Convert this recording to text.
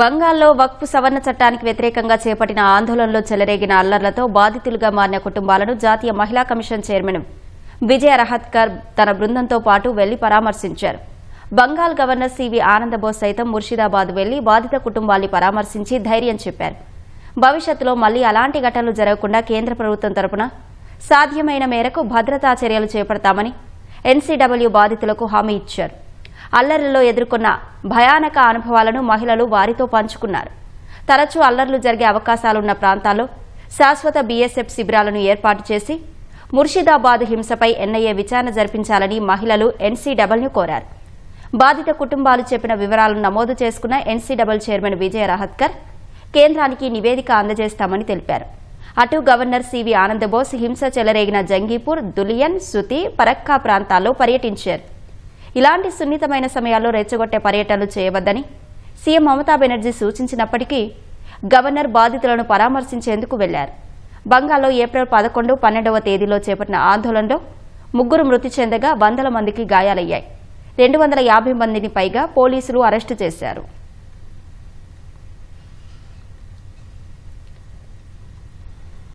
బంగాల్లో వక్ఫ్ సవరణ చట్టానికి వ్యతిరేకంగా చేపట్టిన ఆందోళనలో చెలరేగిన అల్లర్లతో బాధితులుగా మారిన కుటుంబాలను జాతీయ మహిళా కమిషన్ చైర్మన్ విజయ రహత్కర్ తన బృందంతో పాటు వెళ్ళి పరామర్శించారు. బంగాల్ గవర్నర్ సివి ఆనందబోస్ సైతం ముర్షిదాబాద్ వెళ్ళి బాధిత కుటుంబాల్ని పరామర్శించి ధైర్యం చెప్పారు. భవిష్యత్తులో మళ్ళీ అలాంటి ఘటనలు జరగకుండా కేంద్ర ప్రభుత్వం తరపున సాధ్యమైన మేరకు భద్రతా చర్యలు చేపడతామని ఎన్సీడబ్ల్యూ బాధితులకు హామీ ఇచ్చారు. అల్లర్లలో ఎదుర్కొన్న భయానక అనుభవాలను మహిళలు వారితో పంచుకున్నారు. తరచూ అల్లర్లు జరిగే అవకాశాలున్న ప్రాంతాల్లో శాశ్వత బీఎస్ఎఫ్ శిబిరాలను ఏర్పాటు చేసి ముర్షిదాబాద్ హింసపై ఎన్ఐఏ విచారణ జరిపించాలని మహిళలు ఎన్సీడబ్ల్యూ కోరారు. బాధిత కుటుంబాలు చెప్పిన వివరాలను నమోదు చేసుకున్న ఎన్సీడబుల్ చైర్మన్ విజయ రహత్కర్ కేంద్రానికి నివేదిక అందజేస్తామని తెలిపారు. అటు గవర్నర్ సివి ఆనందబోస్ హింస చెలరేగిన జంగీపూర్ దులియన్ సుతి పరక్కా ప్రాంతాల్లో పర్యటించారు. ఇలాంటి సున్నితమైన సమయాల్లో రెచ్చగొట్టే పర్యటనలు చేయవద్దని సీఎం మమతా బెనర్జీ సూచించినప్పటికీ గవర్నర్ బాధితులను పరామర్శించేందుకు వెళ్ళారు. బంగాల్లో ఏప్రిల్ పదకొండు పన్నెండవ తేదీలో చేపట్టిన ఆందోళనలో ముగ్గురు మృతి చెందగా వందల మందికి గాయాలయ్యాయి. రెండు వందల యాభై మందిని పైగా పోలీసులు అరెస్టు చేశారు.